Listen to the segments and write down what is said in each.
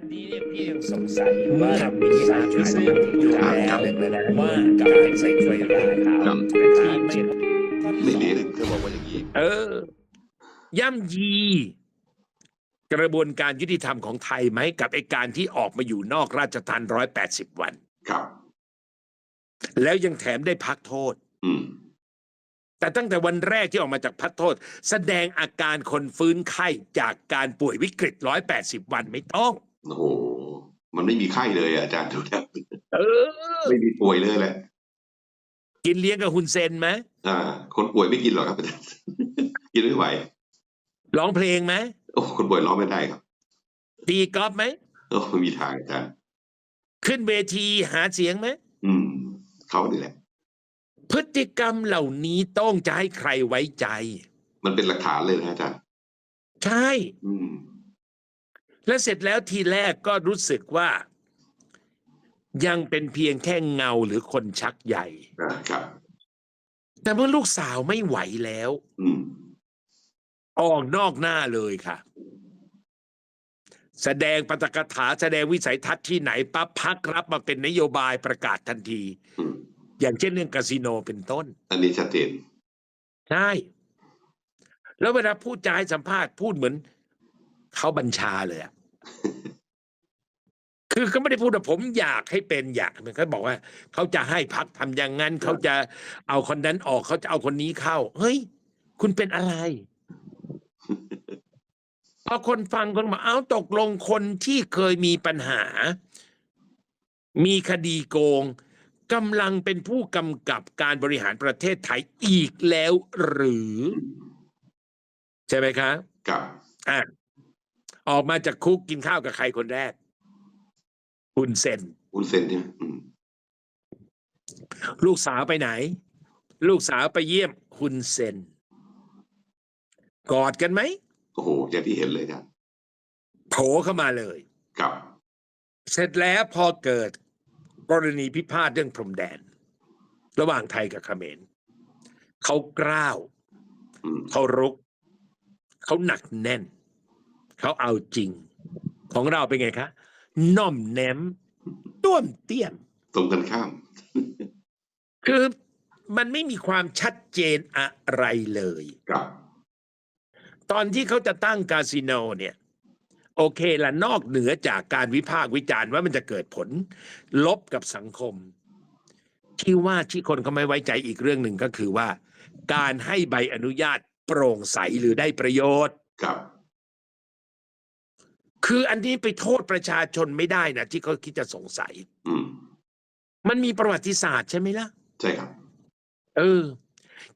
อันนี้เนี่ยพี่ยังสงสัยอยู่ว่ามีสารซึ่งอยู่แล้วว่าการใส่ถ้วยราขาวที่ไม่ไม่ดีเลยเขาบอกว่าอย่างนี้เออย่ำยี กระบวนการยุติธรรมของไทยไหมกับไอการที่ออกมาอยู่นอกราชทานร้อยแปดสิบวัน ครับ แล้วยังแถมได้พักโทษ อืมแต่ตั้งแต่วันแรกที่ออกมาจากพักโทษ แสดงอาการคนฟื้นไข้จากการป่วยวิกฤตร้อยแปดสิบวันไม่ต้อง โอ้โหมันไม่มีไข้เลยอะอาจารย์ดูแล้วเออ ไม่มีป่วยเลยแหละกินเลี้ยงกับฮุนเซนไหมอ่า คนป่วยไม่กินหรอกครับอาจารย์กินไม่ไหวร้องเพลงไหมโอ้คนป่วยร้องไม่ได้ครับตีกอล์ฟไหมโอ้ไม่มีทางอาจารย์ขึ้นเวทีหาเสียงไหมอืมเขานี่แหละ พฤติกรรมเหล่านี้ต้องจะให้ใครไว้ใจ มันเป็นหลักฐานเลยนะอาจารย์ใช่ อืม และเสร็จแล้วทีแรกก็รู้สึกว่า ยังเป็นเพียงแค่เงาหรือคนชักใหญ่อ่าครับ แต่เมื่อลูกสาวไม่ไหวแล้วอืมออกนอกหน้าเลยค่ะ แสดงปาฐกถาแสดงวิสัยทัศน์ที่ไหนปั๊บพักรับมาเป็นนโยบายประกาศทันทีอืมอย่างเช่นเรื่องคาสิโนเป็นต้น อันนี้ชัดเจนใช่แล้วเวลาพูดจาให้สัมภาษณ์พูดเหมือนเขาบัญชาเลยอะ คือเขาไม่ได้พูดว่าผมอยากให้เป็นอยากมันเขาบอกว่าเขาจะให้พักทำอย่างนั้นเขาจะเอาคนนั้นออกเขาจะเอาคนนี้เข้า เฮ้ย คุณเป็นอะไร พอคนฟังคนบอกเอาตกลงคนที่เคยมีปัญหา มีคดีโกงกำลังเป็นผู้กำกับการบริหารประเทศไทยอีกแล้วหรือ ใช่ไหมครับกับ อะ ออกมาจากคุกกินข้าวกับใครคนแรกคุณเซนอุนเซนใช่ไหมอืมลูกสาวไปไหน ลูกสาวไปเยี่ยมคุณเซนกอดกันไหมโอ้โหอย่างที่เห็นเลยอาจารย์โผล่เข้ามาเลยกับ เสร็จแล้วพอเกิดกรณีพิพาทเรื่องพรมแดน ระหว่างไทยกับเขมรเขากล้าวอืมเขารุก เขาหนักแน่น เขาเอาจริง ของเราเป็นไงคะน่อมแนมต้วมเตี้ยม ตรงกันข้าม คือมันไม่มีความชัดเจนอะไรเลยกับ ตอนที่เขาจะตั้งคาสิโนเนี่ย โอเคละนอกเหนือจากการวิพากษ์วิจารณ์ว่ามันจะเกิดผล ลบกับสังคม ที่ว่าที่คนเขาไม่ไว้ใจอีกเรื่องหนึ่งก็คือว่า การให้ใบอนุญาตโปร่งใสหรือได้ประโยชน์กับ คืออันนี้ไปโทษประชาชนไม่ได้นะที่เขาคิดจะสงสัย อืม มันมีประวัติศาสตร์ใช่ไหมล่ะ ใช่ครับ เออ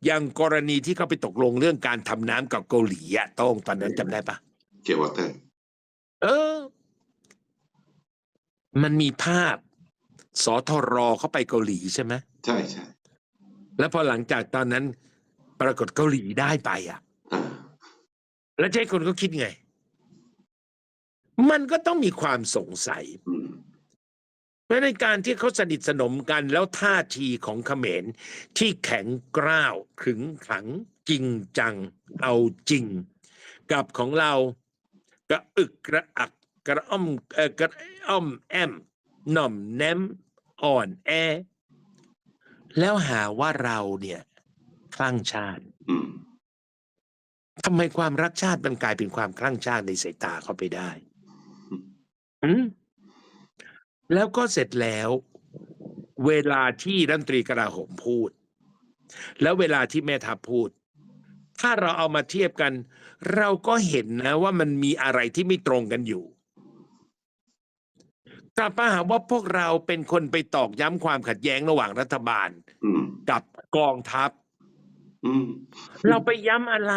อย่างกรณีที่เขาไปตกลงเรื่องการทำน้ำกับเกาหลีอะโต้งตอนนั้นจำได้ปะเกียววอเตอร์เออ มันมีภาพสทรเข้าไปเกาหลีใช่ไหมใช่ใช่แล้วพอหลังจากตอนนั้น ปรากฏเกาหลีได้ไปอะอ่าแล้วใช่คนก็คิดไง มันก็ต้องมีความสงสัยอืมเพราะในการที่เขาสนิทสนมกันแล้วท่าทีของเขมรที่แข็งกร้าวขึงขังจริงจังเอาจริง กับของเรากระอึกกระอักกระอ้อมเอ่อกระอ้อมแอมหน่อมแนมอ่อนแอ แล้วหาว่าเราเนี่ยคลั่งชาติอืมทำไมความรักชาติมันกลายเป็นความคลั่งชาติในสายตาเขาไปได้ อืม แล้วก็เสร็จแล้ว เวลาที่รัฐมนตรีกลาโหมพูด แล้วเวลาที่แม่ทัพพูด ถ้าเราเอามาเทียบกัน เราก็เห็นนะว่ามันมีอะไรที่ไม่ตรงกันอยู่ กลับมาหาว่าพวกเราเป็นคนไปตอกย้ำความขัดแย้งระหว่างรัฐบาล อืม กับกองทัพ อืม เราไปย้ำอะไร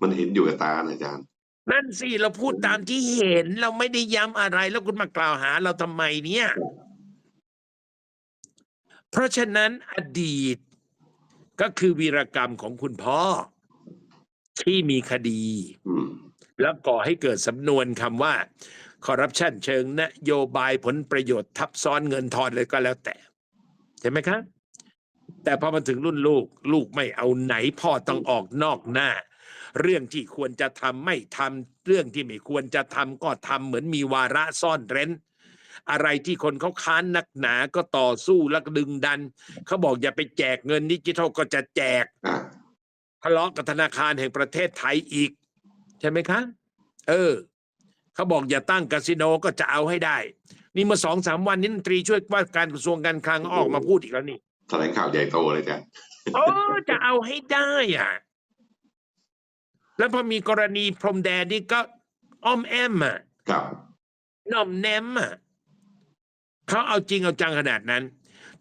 มันเห็นอยู่กับตานะอาจารย์ นั่นสิเราพูดตามที่เห็น เราไม่ได้ย้ำอะไร แล้วคุณมากล่าวหาเราทำไมเนี่ย เพราะฉะนั้นอดีตก็คือวีรกรรมของคุณพ่อ ที่มีคดี แล้วก่อให้เกิดสำนวนคำว่าคอร์รัปชันเชิงนโยบายผลประโยชน์ทับซ้อนเงินทอนเลยก็แล้วแต่ใช่ไหมครับแต่พอมาถึงรุ่นลูก ลูกไม่เอาไหนพ่อต้องออกนอกหน้า เรื่องที่ควรจะทำไม่ทำเรื่องที่ไม่ควรจะทำก็ทำเหมือนมีวาระซ่อนเร้น อะไรที่คนเขาค้านนักหนาก็ต่อสู้แล้วก็ดึงดันเขาบอกอย่าไปแจกเงินดิจิทัลก็จะแจกอ่าทะเลาะกับธนาคารแห่งประเทศไทยอีก ใช่ไหมคะ เออเขาบอกอย่าตั้งคาสิโนก็จะเอาให้ได้ นี่เมื่อสองสามวันนี้รัฐมนตรีช่วยว่าการกระทรวงการคลังออกมาพูดอีกแล้วนี่แถลงข่าวใหญ่โตเลยจ้ะโอ้จะเอาให้ได้อะ แล้วพอมีกรณีพรมแดนนี่ก็อ้อมแอมอะครับหน่อมแนมอะเขาเอาจริงเอาจังขนาดนั้น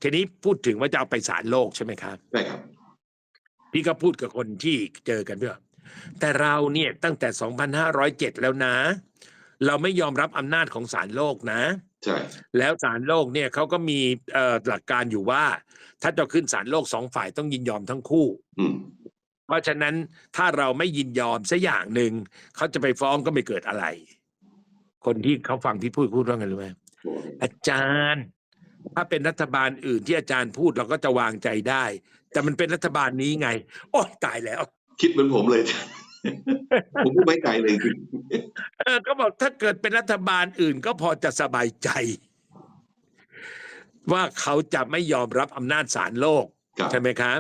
ทีนี้พูดถึงว่าจะเอาไปศาลโลกใช่ไหมครับใช่ครับพี่ก็พูดกับคนที่เจอกันด้วยแต่เราเนี่ยตั้งแต่ 2,507 แล้วนะ เราไม่ยอมรับอำนาจของศาลโลกนะใช่แล้วศาลโลกเนี่ยเขาก็มีเอ่อหลักการอยู่ว่า ถ้าจะขึ้นศาลโลกสองฝ่ายต้องยินยอมทั้งคู่อืม เพราะฉะนั้นถ้าเราไม่ยินยอมสักอย่างหนึ่งเขาจะไปฟ้องก็ไม่เกิดอะไร คนที่เขาฟังพี่พูดพูดว่าไงรู้ไหมอาจารย์ ถ้าเป็นรัฐบาลอื่นที่อาจารย์พูดเราก็จะวางใจได้ แต่มันเป็นรัฐบาลนี้ไง โอ้ตายแล้ว คิดเหมือนผมเลย ผมก็ไม่ไกลเลยจริงเออก็บอกถ้าเกิดเป็นรัฐบาลอื่นก็พอจะสบายใจ ว่าเขาจะไม่ยอมรับอำนาจศาลโลกครับใช่ไหมครับ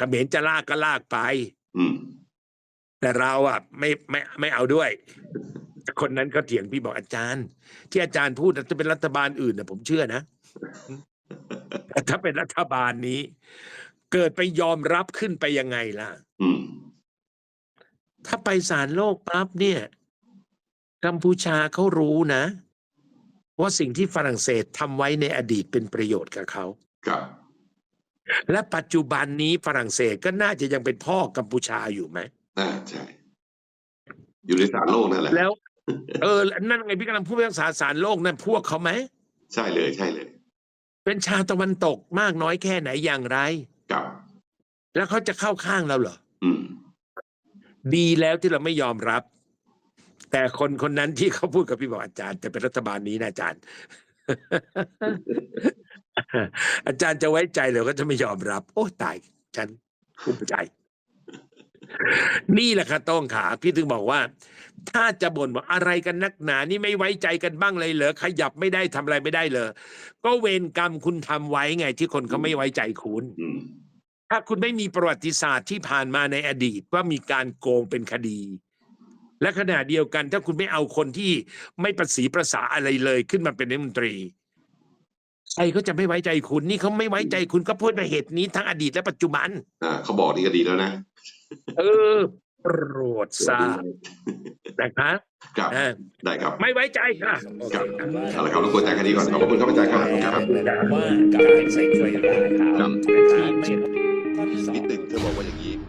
เขมรจะลากก็ลากไปอืมแต่เราอะ ไม่ไม่ไม่เอาด้วย คนนั้นก็เถียงพี่บอกอาจารย์ ที่อาจารย์พูดจะเป็นรัฐบาลอื่นนะผมเชื่อนะแต่ถ้าเป็นรัฐบาลนี้ เกิดไปยอมรับขึ้นไปยังไงล่ะอืมถ้าไปศาลโลกปั๊บเนี่ยกัมพูชาเขารู้นะ ว่าสิ่งที่ฝรั่งเศสทำไว้ในอดีตเป็นประโยชน์กับเขาครับ และปัจจุบันนี้ฝรั่งเศสก็น่าจะยังเป็นพ่อกัมพูชาอยู่ไหมอ่าใช่ อยู่ในสารโลกนั่นแหละแล้ว เออ นั่นไงพี่กำลังพูดเรื่องสาสารโลกนั่นพวกเขาไหมใช่เลย ใช่เลย เป็นชาวตะวันตกมากน้อยแค่ไหนอย่างไรครับแล้วเขาจะเข้าข้างเราเหรออืม ดีแล้วที่เราไม่ยอมรับ แต่คนคนนั้นที่เขาพูดกับพี่บอกอาจารย์จะเป็นรัฐบาลนี้นะอาจารย์ อาจารย์จะไว้ใจหรือก็จะไม่ยอมรับ โอ้ตาย ฉันภูมิใจ นี่แหละค่ะต้องขาพี่ถึงบอกว่า ถ้าจะบ่นว่าอะไรกันนักหนา นี่ไม่ไว้ใจกันบ้างเลยเหรอขยับไม่ได้ทำอะไรไม่ได้เลยก็เวรกรรมคุณทำไว้ไง ที่คนเขาไม่ไว้ใจคุณ อืมถ้าคุณไม่มีประวัติศาสตร์ที่ผ่านมาในอดีตว่ามีการโกงเป็นคดี และขณะเดียวกัน ถ้าคุณไม่เอาคนที่ไม่ประสีประสาอะไรเลยขึ้นมาเป็นรัฐมนตรีใครก็จะไม่ไว้ใจคุณนี่เขาไม่ไว้ใจคุณก็พูดมาเหตุนี้ทั้งอดีตและปัจจุบันอ่าเขาบอกนี่ก็ดีแล้วนะ เออโปรดทราบนะครับครับอ่าได้ครับ ไม่ไว้ใจค่ะโอเคครับครับเอาละครับรบกวนอาจารย์แค่นี้ก่อนขอบพระคุณครับอาจารย์ครับครับว่าการใส่ช่วยได้ครับครับนะครับเช่น